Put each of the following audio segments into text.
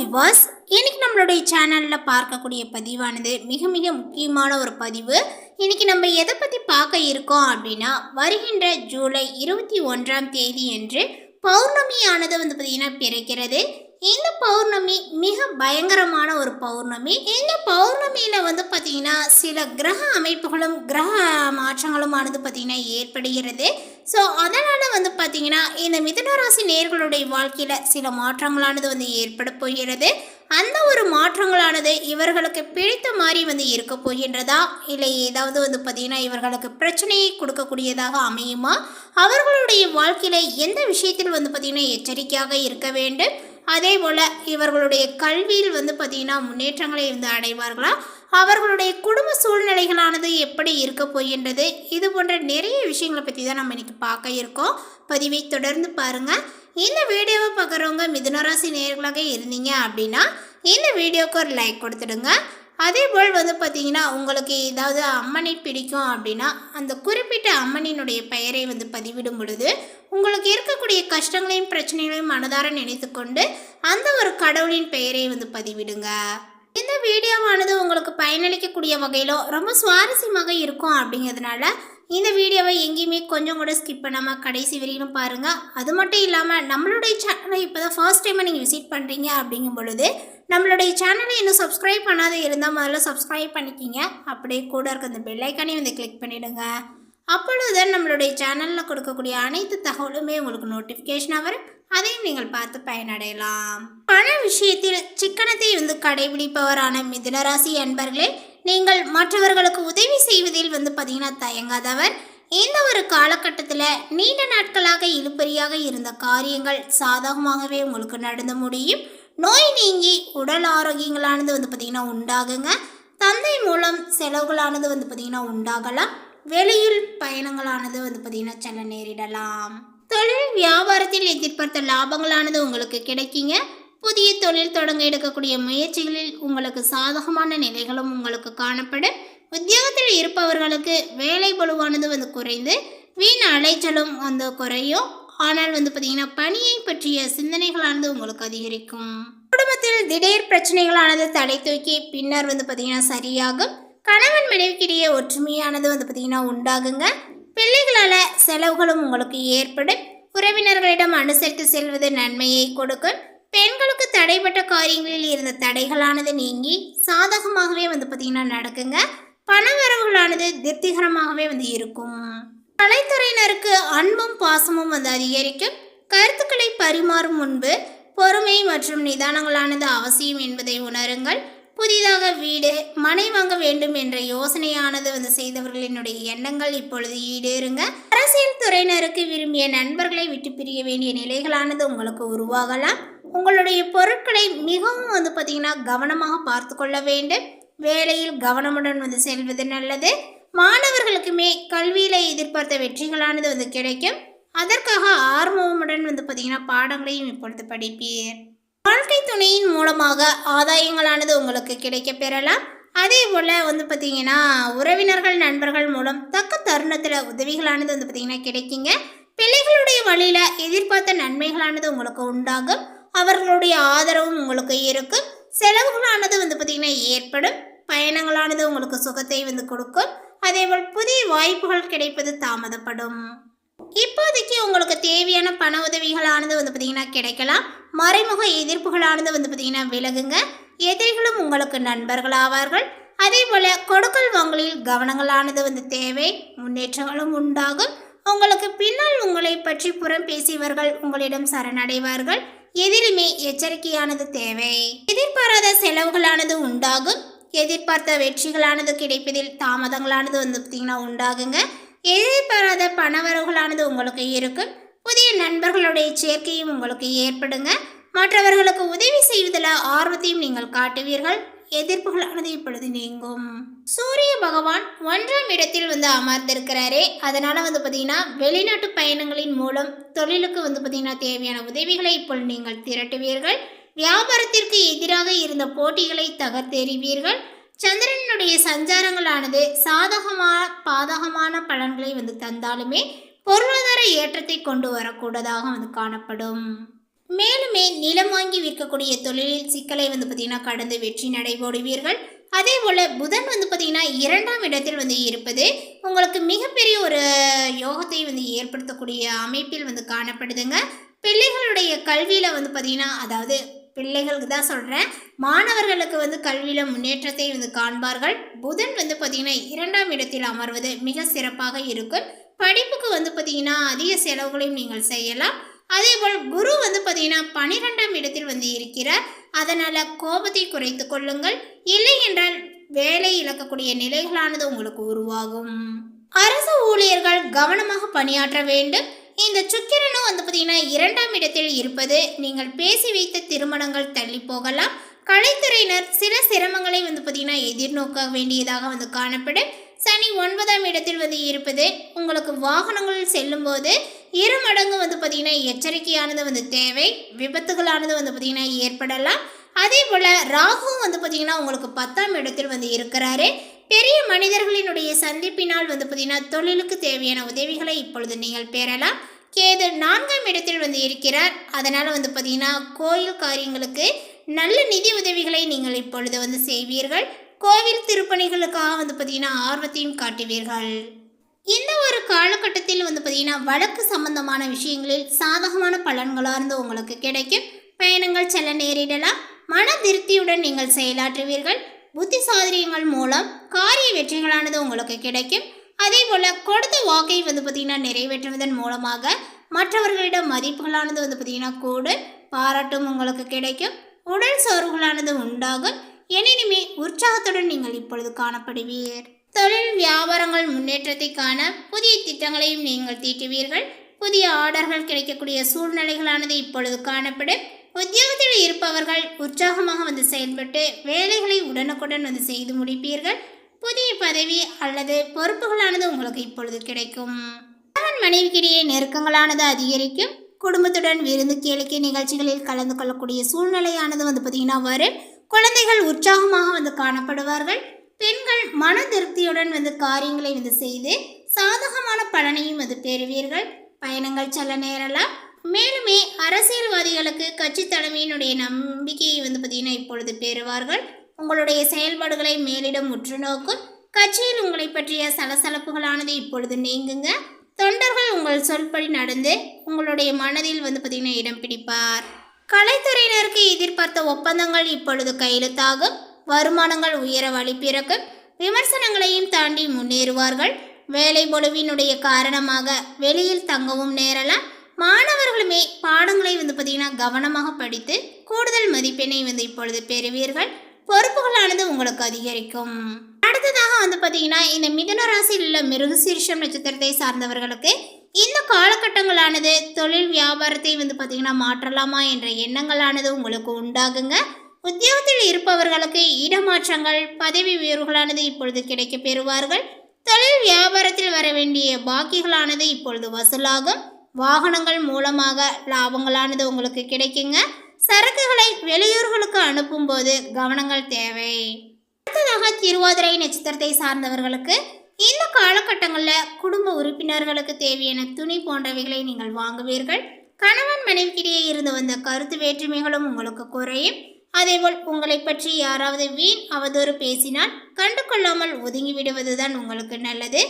விவாஸ் இன்னைக்கு நம்மளுடைய சேனலில் பார்க்கக்கூடிய பதிவானது மிக மிக முக்கியமான ஒரு பதிவு. இன்னைக்கு நம்ம எதை பற்றி பார்க்க இருக்கோம் அப்படின்னா வருகின்ற ஜூலை இருபத்தி ஒன்றாம் தேதி என்று பௌர்ணமியானது வந்து பார்த்திங்கன்னா பிறக்கிறது. இந்த பௌர்ணமி மிக பயங்கரமான ஒரு பௌர்ணமி. இந்த பௌர்ணமியில் வந்து பார்த்திங்கன்னா சில கிரக அமைப்புகளும் கிரக மாற்றங்களும் ஆனது பார்த்திங்கன்னா ஏற்படுகிறது. ஸோ அதனால் வந்து பார்த்திங்கன்னா இந்த மிதனராசி நேர்களுடைய வாழ்க்கையில் சில மாற்றங்களானது வந்து ஏற்பட போகிறது. அந்த ஒரு மாற்றங்களானது இவர்களுக்கு பிடித்த மாதிரி வந்து இருக்க போகின்றதா? இல்லை ஏதாவது வந்து பார்த்திங்கன்னா இவர்களுக்கு பிரச்சனையை கொடுக்கக்கூடியதாக அமையுமா? அவர்களுடைய வாழ்க்கையில் எந்த விஷயத்தில் வந்து பார்த்திங்கன்னா எச்சரிக்கையாக இருக்க வேண்டும்? அதே போல் இவர்களுடைய கல்வியில் வந்து பார்த்திங்கன்னா முன்னேற்றங்களை இருந்து அடைவார்களா? அவர்களுடைய குடும்ப சூழ்நிலைகளானது எப்படி இருக்க போகின்றது? இது போன்ற நிறைய விஷயங்களை பற்றி தான் நம்ம இன்றைக்கி பார்க்க இருக்கோம். பதிவை தொடர்ந்து பாருங்கள் இந்த வீடியோவை பார்க்குறவங்க மிதுனராசி நேர்களாக இருந்தீங்க அப்படின்னா இந்த வீடியோவுக்கு ஒரு லைக் கொடுத்துடுங்க. அதே போல் வந்து பார்த்திங்கன்னா உங்களுக்கு ஏதாவது அம்மனை பிடிக்கும் அப்படின்னா அந்த குறிப்பிட்ட அம்மனினுடைய பெயரை வந்து பதிவிடும் பொழுது உங்களுக்கு இருக்கக்கூடிய கஷ்டங்களையும் பிரச்சனைகளையும் மனதார நினைத்துக்கொண்டு அந்த ஒரு கடவுளின் பெயரை வந்து பதிவிடுங்க. இந்த வீடியோவானது உங்களுக்கு பயனளிக்கக்கூடிய வகையிலோ ரொம்ப சுவாரஸ்யமாக இருக்கும் அப்படிங்கிறதுனால இந்த வீடியோவை எங்கேயுமே கொஞ்சம் கூட ஸ்கிப் பண்ணாமல் கடைசி வரையிலும் பாருங்கள் அது மட்டும் இல்லாமல் நம்மளுடைய சேனலை இப்போ தான் ஃபர்ஸ்ட் டைமை நீங்கள் விசிட் பண்ணுறீங்க அப்படிங்கும் பொழுது நம்மளுடைய சேனலை இன்னும் சப்ஸ்கிரைப் பண்ணாத இருந்தால் முதல்ல சப்ஸ்கிரைப் பண்ணிக்கிங்க. அப்படியே கூட இருக்க அந்த பெல்லைக்கானையும் வந்து கிளிக் பண்ணிவிடுங்க அப்பொழுது நம்மளுடைய சேனலில் கொடுக்கக்கூடிய அனைத்து தகவலுமே உங்களுக்கு நோட்டிஃபிகேஷனாக வரும். அதையும் நீங்கள் பார்த்து பயனடையலாம். பண விஷயத்தில் சிக்கனத்தை வந்து கடைபிடிப்பவரான மிதுனராசி அன்பர்களே நீங்கள் மற்றவர்களுக்கு உதவி செய்வதில் வந்து பார்த்தீங்கன்னா தயங்காதவர். இந்த ஒரு காலகட்டத்தில் நீண்ட நாட்களாக இழுப்பறியாக இருந்த காரியங்கள் சாதகமாகவே உங்களுக்கு நடந்து முடியும். நோய் நீங்கி உடல் ஆரோக்கியங்களானது வந்து பார்த்திங்கன்னா உண்டாகுங்க. தந்தை மூலம் செலவுகளானது வந்து பார்த்திங்கன்னா உண்டாகலாம். வெளியில் பயணங்களானது வந்து பார்த்திங்கன்னா செல்ல நேரிடலாம். தொழில் வியாபாரத்தில் எதிர்பார்த்த லாபங்களானது உங்களுக்கு கிடைக்குங்க. புதிய தொழில் தொடங்க எடுக்கக்கூடிய முயற்சிகளில் உங்களுக்கு சாதகமான நிலைகளும் உங்களுக்கு காணப்படும் உத்தியோகத்தில் இருப்பவர்களுக்கு வேலை பளுவானது வந்து குறைந்து வீண் அலைச்சலும் வந்து குறையும். ஆனால் வந்து பார்த்திங்கன்னா பணியை பற்றிய சிந்தனைகளானது உங்களுக்கு அதிகரிக்கும். குடும்பத்தில் திடீர் பிரச்சனைகளானது தலை தூக்கி பின்னர் வந்து பார்த்திங்கன்னா சரியாகும். கணவன் மனைவிக்கிடையே ஒற்றுமையானது வந்து பார்த்திங்கன்னா உண்டாகுங்க. பிள்ளைகளால் செலவுகளும் உங்களுக்கு ஏற்படும். உறவினர்களிடம் அனுசரித்து செல்வது நன்மையை கொடுக்கும். பெண்களுக்கு தடைப்பட்ட காரியங்களில் இருந்த தடைகளானது நீங்கி சாதகமாகவே வந்து பார்த்திங்கன்னா நடக்குங்க. பணவரவுகளானது திருப்திகரமாகவே வந்து இருக்கும். கலைத்துறையினருக்கு அன்பும் பாசமும் வந்து அதிகரிக்கும். கருத்துக்களை பரிமாறும் முன்பு பொறுமை மற்றும் நிதானங்களானது அவசியம் என்பதை உணருங்கள். புதிதாக வீடு மனை வாங்க வேண்டும் என்ற யோசனையானது வந்து செய்தவர்களினுடைய எண்ணங்கள் இப்பொழுது ஈடேறுங்க. அரசியல் துறையினருக்கு விரும்பிய நண்பர்களை விட்டு பிரிய வேண்டிய நிலைகளானது உங்களுக்கு உருவாகலாம். உங்களுடைய பொருட்களை மிகவும் வந்து பார்த்திங்கன்னா கவனமாக பார்த்து கொள்ள வேண்டும். வேலையில் கவனமுடன் வந்து செல்வது நல்லது. மாணவர்களுக்குமே கல்வியில் எதிர்பார்த்த வெற்றிகளானது வந்து கிடைக்கும். அதற்காக ஆர்வமுடன் வந்து பார்த்திங்கன்னா பாடங்களையும் இப்பொழுது படிப்பீர். வாழ்க்கை துணையின் மூலமாக ஆதாயங்களானது உங்களுக்கு கிடைக்க பெறலாம். அதே போல் வந்து பார்த்திங்கன்னா உறவினர்கள் நண்பர்கள் மூலம் தக்க தருணத்தில் உதவிகளானது வந்து பார்த்திங்கன்னா கிடைக்குங்க. பிள்ளைகளுடைய வழியில் எதிர்பார்த்த நன்மைகளானது உங்களுக்கு உண்டாகும். அவர்களுடைய ஆதரவும் உங்களுக்கு இருக்கும். செலவுகளானது வந்து பார்த்திங்கன்னா ஏற்படும். பயணங்களானது உங்களுக்கு சுகத்தை வந்து கொடுக்கும். அதேபோல் புதிய வாய்ப்புகள் கிடைப்பது தாமதப்படும். இப்போதைக்கு உங்களுக்கு தேவையான பண உதவிகளானது வந்து பார்த்திங்கன்னா கிடைக்கலாம். மறைமுக எதிர்ப்புகளானது வந்து பார்த்திங்கன்னா விலகுங்க. எதிரிகளும் உங்களுக்கு நண்பர்கள் ஆவார்கள். அதே போல் கொடுக்கல் வாங்கலில் கவனங்களானது வந்து தேவை. முன்னேற்றங்களும் உண்டாகும். உங்களுக்கு பின்னால் உங்களை பற்றி புறம் பேசியவர்கள் உங்களிடம் சரணடைவார்கள். எதிலுமே எச்சரிக்கையானது தேவை. எதிர்பாராத செலவுகளானது உண்டாகும். எதிர்பார்த்த வெற்றிகளானது கிடைப்பதில் தாமதங்களானது வந்து பார்த்திங்கன்னா உண்டாகுங்க. எதிர்பாராத பணவரவுகளானது உங்களுக்கு இருக்கும். புதிய நண்பர்களுடைய சேர்க்கையும் உங்களுக்கு ஏற்படுங்க. மற்றவர்களுக்கு உதவி செய்வதில் ஆர்வத்தையும் நீங்கள் காட்டுவீர்கள். எதிர்ப்புகளானது இப்பொழுது நீங்கும். சூரிய பகவான் ஒன்றாம் இடத்தில் வந்து அமர்ந்திருக்கிறாரே. அதனால் வந்து பார்த்தீங்கன்னா வெளிநாட்டு பயணங்களின் மூலம் தொழிலுக்கு வந்து பார்த்தீங்கன்னா தேவையான உதவிகளை இப்பொழுது நீங்கள் திரட்டுவீர்கள். வியாபாரத்திற்கு எதிராக இருந்த போட்டிகளை தகர்த்தெறிவீர்கள். சந்திரனுடைய சஞ்சாரங்களானது சாதகமான பாதகமான பலன்களை வந்து தந்தாலுமே பொருளாதார ஏற்றத்தை கொண்டு வரக்கூடதாக வந்து காணப்படும். மேலுமே நிலம் வாங்கி விற்கக்கூடிய தொழிலில் சிக்கலை வந்து பார்த்தீங்கன்னா கடந்து வெற்றி நடைபோடுவீர்கள் அதே போல் புதன் வந்து பார்த்திங்கன்னா இரண்டாம் இடத்தில் வந்து இருப்பது உங்களுக்கு மிகப்பெரிய ஒரு யோகத்தை வந்து ஏற்படுத்தக்கூடிய அமைப்பில் வந்து காணப்படுதுங்க. பிள்ளைகளுடைய கல்வியில் வந்து பார்த்தீங்கன்னா அதாவது பிள்ளைகளுக்கு தான் சொல்கிறேன் மாணவர்களுக்கு வந்து கல்வியில் முன்னேற்றத்தை வந்து காண்பார்கள். புதன் வந்து பார்த்திங்கன்னா இரண்டாம் இடத்தில் அமர்வது மிக சிறப்பாக இருக்கும். படிப்புக்கு வந்து பார்த்திங்கன்னா அதிக செலவுகளையும் நீங்கள் செய்யலாம். அதேபோல் குரு வந்து பார்த்தீங்கன்னா பனிரெண்டாம் இடத்தில் வந்து இருக்கிறார். அதனால் கோபத்தை குறைத்து கொள்ளுங்கள். இல்லை என்றால் வேலை இழக்கக்கூடிய நிலைகளானது உங்களுக்கு உருவாகும். அரசு ஊழியர்கள் கவனமாக பணியாற்ற வேண்டும். இந்த சுக்கிரனும் வந்து பார்த்தீங்கன்னா இரண்டாம் இடத்தில் இருப்பது நீங்கள் பேசி வைத்த திருமணங்கள் தள்ளி போகலாம். கலைத்துறையினர் சில சிரமங்களை வந்து பார்த்தீங்கன்னா எதிர்நோக்க வேண்டியதாக வந்து காணப்படும். சனி ஒன்பதாம் இடத்தில் வந்து இருப்பது உங்களுக்கு வாகனங்களில் செல்லும்போது இரு மடங்கு வந்து பார்த்தீங்கன்னா எச்சரிக்கையானது வந்து தேவை விபத்துகளானது வந்து பார்த்தீங்கன்னா ஏற்படலாம். அதே போல் ராகுவும் வந்து பார்த்திங்கன்னா உங்களுக்கு பத்தாம் இடத்தில் வந்து இருக்கிறாரு. பெரிய மனிதர்களினுடைய சந்திப்பினால் வந்து பார்த்திங்கன்னா தொழிலுக்கு தேவையான உதவிகளை இப்பொழுது நீங்கள் பெறலாம். கேது நான்காம் இடத்தில் வந்து இருக்கிறார். அதனால் வந்து பார்த்தீங்கன்னா கோயில் காரியங்களுக்கு நல்ல நிதி உதவிகளை நீங்கள் இப்பொழுது வந்து செய்வீர்கள். கோவில் திருப்பணிகளுக்காக வந்து பார்த்தீங்கன்னா ஆர்வத்தையும் காட்டுவீர்கள். இந்த ஒரு காலகட்டத்தில் வந்து பார்த்திங்கன்னா வழக்கு சம்பந்தமான விஷயங்களில் சாதகமான பலன்களாக இருந்து உங்களுக்கு கிடைக்கும். பயணங்கள் செல்ல நேரிடலாம். மன திருப்தியுடன் நீங்கள் செயலாற்றுவீர்கள். புத்தி சாதரியங்கள் மூலம் காரிய வெற்றிகளானது உங்களுக்கு கிடைக்கும். அதே போல் கொடுத்த வாக்கை வந்து பார்த்திங்கன்னா நிறைவேற்றுவதன் மூலமாக மற்றவர்களிடம் மதிப்புகளானது வந்து பார்த்திங்கன்னா கூடு பாராட்டும் உங்களுக்கு கிடைக்கும். உடல் சோர்வுகளானது உண்டாகும். எனினுமே உற்சாகத்துடன் நீங்கள் இப்பொழுது காணப்படுவீர். தொழில் வியாபாரங்கள் முன்னேற்றத்தை காண புதிய திட்டங்களையும் நீங்கள் தீட்டுவீர்கள். புதிய ஆர்டர்கள் கிடைக்கக்கூடிய சூழ்நிலைகளானது இப்பொழுது காணப்படும். உத்தியோகத்தில் இருப்பவர்கள் உற்சாகமாக வந்து செயல்பட்டு வேலைகளை உடனுக்குடன் வந்து செய்து முடிப்பீர்கள். புதிய பதவி அல்லது பொறுப்புகளானது உங்களுக்கு இப்பொழுது கிடைக்கும். மனைவிக்கிடையே நெருக்கங்களானது அதிகரிக்கும். குடும்பத்துடன் விருந்து கேளிக்கை நிகழ்ச்சிகளில் கலந்து கொள்ளக்கூடிய சூழ்நிலையானது வந்து பார்த்திங்கன்னா வரும். குழந்தைகள் உற்சாகமாக வந்து காணப்படுவார்கள். பெண்கள் மன திருப்தியுடன் வந்து காரியங்களை வந்து செய்து சாதகமான பலனையும் வந்து பெறுவீர்கள். பயணங்கள் செல்ல நேரலாம். மேலுமே அரசியல்வாதிகளுக்கு கட்சி தலைமையினுடைய நம்பிக்கையை வந்து பார்த்தீங்கன்னா இப்பொழுது பெறுவார்கள். உங்களுடைய செயல்பாடுகளை மேலிடம் உற்று நோக்கும் கட்சியில் உங்களை பற்றிய சலசலப்புகளானது இப்பொழுது நீங்குங்க. தொண்டர்கள் உங்கள் சொல்படி நடந்து உங்களுடைய மனதில் வந்து பார்த்தீங்கன்னா இடம் பிடிப்பார். கலைத்துறையினருக்கு எதிர்பார்த்த ஒப்பந்தங்கள் இப்பொழுது கையெழுத்தாகும். வருமானங்கள் உயர வழி பிறக்கும் விமர்சனங்களையும் தாண்டி முன்னேறுவார்கள். வேலை பொழுவினுடைய காரணமாக வெளியில் தங்கவும் நேரலாம் மாணவர்களுமே பாடங்களை வந்து பார்த்தீங்கன்னா கவனமாக படித்து கூடுதல் மதிப்பெண்ணை வந்து இப்பொழுது பெறுவீர்கள். பொறுப்புகளானது உங்களுக்கு அதிகரிக்கும். அடுத்ததாக வந்து பார்த்தீங்கன்னா இந்த மிதன ராசியில் உள்ள மிருகசீர்ஷம் நட்சத்திரத்தை சார்ந்தவர்களுக்கு இந்த காலகட்டங்களானது தொழில் வியாபாரத்தை வந்து பார்த்தீங்கன்னா மாற்றலாமா என்ற எண்ணங்களானது உங்களுக்கு உண்டாகுங்க. உத்தியோகத்தில் இருப்பவர்களுக்கு இடமாற்றங்கள் பதவி உயர்வுகளானது இப்பொழுது கிடைக்க பெறுவார்கள் தொழில் வியாபாரத்தில் வர வேண்டிய பாக்கிகளானது இப்பொழுது வசூலாகும். வாகனங்கள் மூலமாக லாபங்களானது உங்களுக்கு கிடைக்குங்க. சரக்குகளை வெளியூர்களுக்கு அனுப்பும்போது கவனங்கள் தேவை. அடுத்ததாக திருவாதிரை நட்சத்திரத்தை சார்ந்தவர்களுக்கு இந்த காலகட்டங்களில் குடும்ப உறுப்பினர்களுக்கு தேவையான துணி போன்றவைகளை நீங்கள் வாங்குவீர்கள். கணவன் மனைவிக்கிடையே இருந்து வந்த கருத்து வேற்றுமைகளும் உங்களுக்கு குறையும். அதேபோல் உங்களை பற்றி யாராவது வீண் அவதூறு பேசினால் கண்டு கொள்ளாமல் ஒதுங்கி விடுவதுதான் உங்களுக்கு நல்லது.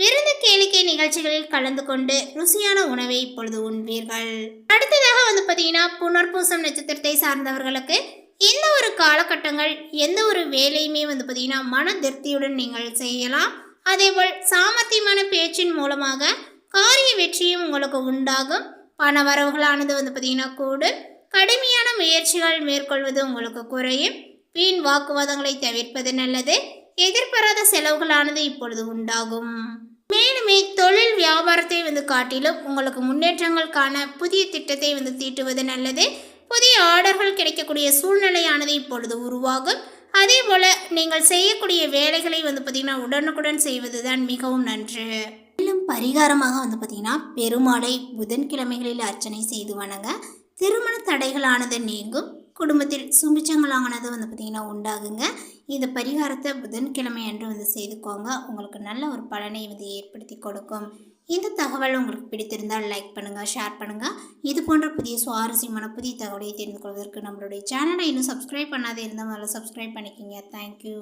விருந்து கேளிக்கை நிகழ்ச்சிகளில் கலந்து கொண்டு ருசியான உணவை இப்பொழுது உண்பீர்கள். அடுத்ததாக வந்து பார்த்தீங்கன்னா புனர்பூசம் நட்சத்திரத்தை சார்ந்தவர்களுக்கு இந்த ஒரு காலகட்டங்கள் எந்த ஒரு வேலையுமே வந்து பார்த்தீங்கன்னா மன திருப்தியுடன் நீங்கள் செய்யலாம். அதேபோல் சாமர்த்தியமான பேச்சின் மூலமாக காரிய வெற்றியும் உங்களுக்கு உண்டாகும். பண வரவுகளானது வந்து பார்த்தீங்கன்னா கூடும். கடுமையான முயற்சிகள் மேற்கொள்வது உங்களுக்கு குறையும். வீண் வாக்குவாதங்களை தவிர்ப்பது நல்லது. எதிர்பாராத செலவுகளானது இப்பொழுது உண்டாகும். மேலுமே தொழில் வியாபாரத்தை வந்து காட்டிலும் உங்களுக்கு முன்னேற்றங்கள் காண புதிய திட்டத்தை வந்து தீட்டுவது நல்லது. புதிய ஆர்டர்கள் கிடைக்கக்கூடிய சூழ்நிலையானது இப்பொழுது உருவாகும். அதே போல் நீங்கள் செய்யக்கூடிய வேலைகளை வந்து பார்த்திங்கன்னா உடனுக்குடன் செய்வது தான் மிகவும் நன்று. மேலும் பரிகாரமாக வந்து பார்த்திங்கன்னா பெருமாளை புதன்கிழமைகளில் அர்ச்சனை செய்து வணங்க. திருமண தடைகளானது நீங்கும். குடும்பத்தில் சுபிச்சங்களானது வந்து பார்த்திங்கன்னா உண்டாகுங்க. இந்த பரிகாரத்தை புதன்கிழமை அன்று வந்து செய்துக்கோங்க. உங்களுக்கு நல்ல ஒரு பலனை வந்து ஏற்படுத்தி கொடுக்கும். இந்த தகவல் உங்களுக்கு பிடித்திருந்தால் லைக் பண்ணுங்கள் ஷேர் பண்ணுங்கள் இது போன்ற புதிய சுவாரஸ்யமான புதிய தகவலை தெரிந்து கொள்வதற்கு நம்மளுடைய சேனலை இன்னும் சப்ஸ்கிரைப் பண்ணாதே இருந்தால் முதல்ல சப்ஸ்கிரைப் பண்ணிக்கிங்க தேங்க்யூ